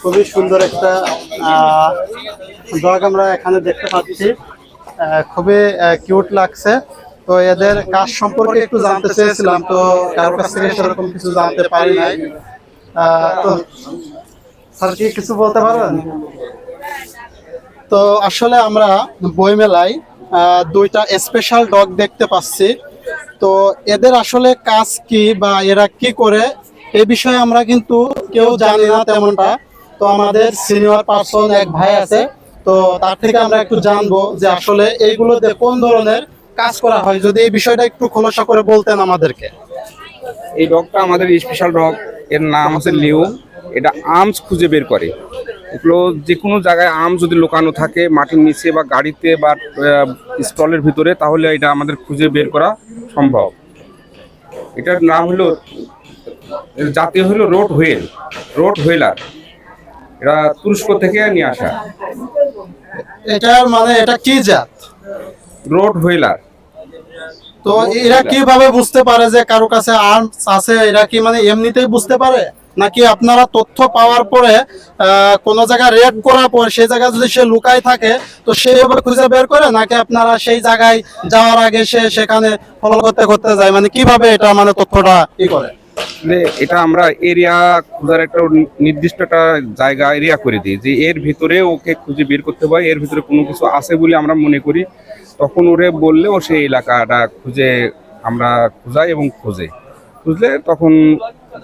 খুবই সুন্দর একটা ডগ আমরা এখানে দেখতে পাচ্ছি। খুবই কিউট লাগছে। তো এদের কাজ সম্পর্কে একটু জানতে চেয়েছিলাম, তো কারোর কাছ থেকে সেরকম কিছু জানতে পারি নাই। তো স্যার, কি কিছু বলতে পারবেন? তো আসলে আমরা বইমেলায় দুইটা স্পেশাল ডগ দেখতে পাচ্ছি। তো এদের আসলে কাজ কি বা এরা কি করে এই বিষয়ে আমরা কিন্তু কেউ জানি না তেমনটা। তো আমাদের সিনিয়র পার্সন এক ভাই আছে, তো তার থেকে আমরা একটু জানব যে আসলে এইগুলোতে কোন ধরনের কাজ করা হয়। যদি এই বিষয়টা একটু খোলসা করে বলতেন আমাদেরকে। এই ডগটা আমাদের স্পেশাল ডগ, এর নাম আছে লিও। এটা আর্মস খুঁজে বের করে। এগুলো যে কোনো জায়গায় আম যদি লুকানো থাকে, মাটির নিচে বা গাড়িতে বা স্টলের ভিতরে, তাহলে এটা আমাদের খুঁজে বের করা সম্ভব। এটার নাম হলো জাতীয় হলো রোড হুইল। Road wheeler. এটা তুরস্ক থেকে নিয়ে আসা। এটা মানে এটা কি জাত? Rottweiler. তো এরা কীভাবে বুঝতে পারে যে কারও কাছে আর্মস আছে? এরা কি মানে এমনিতেই বুঝতে পারে? নাকি আপনারা তথ্য পাওয়ার পরে কোনো জায়গায় রেড করার পর সেই জায়গায় যদি সে লুকায় থাকে তো সেইভাবে খুঁজে বের করে? নাকি আপনারা সেই জায়গায় যাওয়ার আগে সে সেখানে ফলো করতে করতে যায়? মানে কীভাবে এটা মানে তথ্যটা ই করে? এটা আমরা এরিয়া খোঁজার একটা নির্দিষ্ট একটা জায়গা, এরিয়া করে দিই যে এর ভিতরে ওকে খুঁজে বের করতে হয়, এর ভিতরে কোনো কিছু আছে বলে আমরা মনে করি। তখন ওরে বললে ও সেই এলাকাটা খুঁজে, আমরা খোঁজাই এবং খোঁজে। খুঁজলে তখন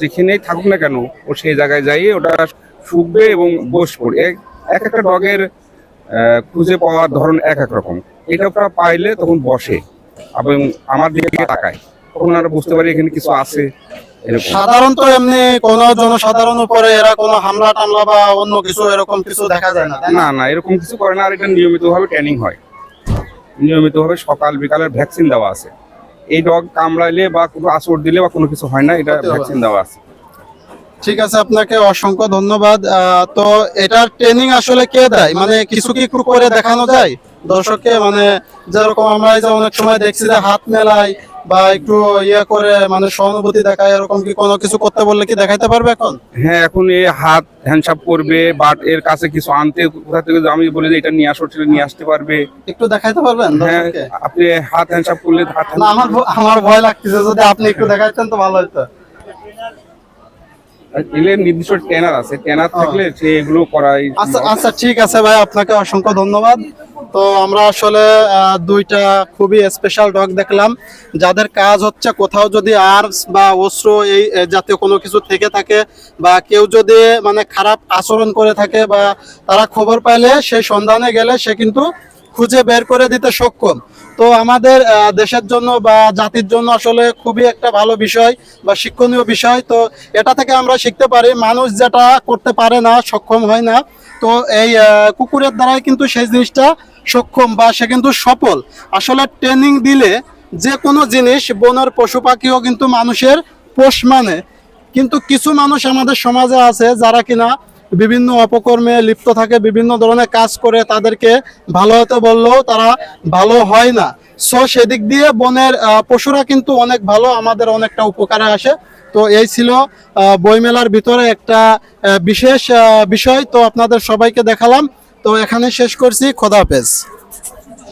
যেখানেই থাকুক না কেন, ও সেই জায়গায় যাই ওটা শুকবে এবং বস পড়ে এক এক একটা ডগের খুঁজে পাওয়ার ধরন এক এক রকম। এটা ওটা পাইলে তখন বসে এবং আমার দিকে তাকায়। তখন আমরা বুঝতে পারি এখানে কিছু আছে। সাধারণত এমনি কোন জনসাধারণ উপরে এরা কোনো হামলা টামলা বা অন্য কিছু এরকম কিছু দেখা যায় না না? না এরকম কিছু করে না আর এটা নিয়মিতভাবে ট্রেনিং হয়। নিয়মিতভাবে সকাল বিকালের ভ্যাকসিন দেওয়া আছে। এই ডগ কামড়াইলে বা কোনো আসর দিলে বা কোনো কিছু হয় না এটা। ভ্যাকসিন দেওয়া আছে। ঠিক আছে আপনাকে অসংখ্য ধন্যবাদ। তো এটার ট্রেনিং আসলে কে দেয়? মানে কিছু কি করে দেখানো যায়? দর্শককে মানে যেরকম আমরা অনেক সময় দেখছি যে হাত মেলায় বা একটু ইয়ে করে মানে সহানুভূতি দেখায় এরকম কি কোনো কিছু করতে বললে কি দেখাইতে পারবে এখন? হ্যাঁ এখন এ হাত হ্যান্ডসাপ করবে বাট এর কাছে কিছু আনতে কোথা থেকে আমি বলি যে এটা নিয়ে আসো সেটা নিয়ে আসতে পারবে। একটু দেখাইতে পারবেন হ্যাঁ আপনি হাত হ্যান্ডসাপ করলে হাত না আমার আমার ভয় লাগতেছে যদি আপনি একটু দেখাইতেন তো ভালো হতো এলে নির্দিষ্ট ট্রেনার আছে ট্রেনার থাকলে সে এগুলো করাই আচ্ছা আচ্ছা ঠিক আছে ভাই আপনাকে অসংখ্য ধন্যবাদ। তো আমরা আসলে দুইটা খুবই স্পেশাল ডগ দেখলাম। যাদের কাজ হচ্ছে কোথাও যদি আর্মস বা অস্ত্র এই জাতীয় কোনো কিছু থেকে থাকে বা কেউ যদি মানে খারাপ আচরণ করে থাকে বা তারা খবর পাইলে সেই সন্ধানে গেলে সে কিন্তু খুঁজে বের করে দিতে সক্ষম। তো আমাদের দেশের জন্য বা জাতির জন্য আসলে খুবই একটা ভালো বিষয় বা শিক্ষণীয় বিষয়। তো এটা থেকে আমরা শিখতে পারি, মানুষ যেটা করতে পারে না, সক্ষম হয় না। তো এই কুকুরের দ্বারাই কিন্তু সেই জিনিসটা সক্ষম বা সে কিন্তু সফল। আসলে ট্রেনিং দিলে যে কোনো জিনিস বনের পশু পাখিও কিন্তু মানুষের পোষ মানে। কিন্তু কিছু মানুষ আমাদের সমাজে আছে যারা কিনা বিভিন্ন অপকর্মে লিপ্ত থাকে, বিভিন্ন ধরনের কাজ করে, তাদেরকে ভালো হতে বললেও তারা ভালো হয় না। সো সেদিক দিয়ে বনের পশুরা কিন্তু অনেক ভালো, আমাদের অনেকটা উপকারে আসে। তো এই ছিল বইমেলার ভিতরে একটা বিশেষ বিষয়। তো আপনাদের সবাইকে দেখালাম। তো এখানে শেষ করছি খোদা হাফেজ।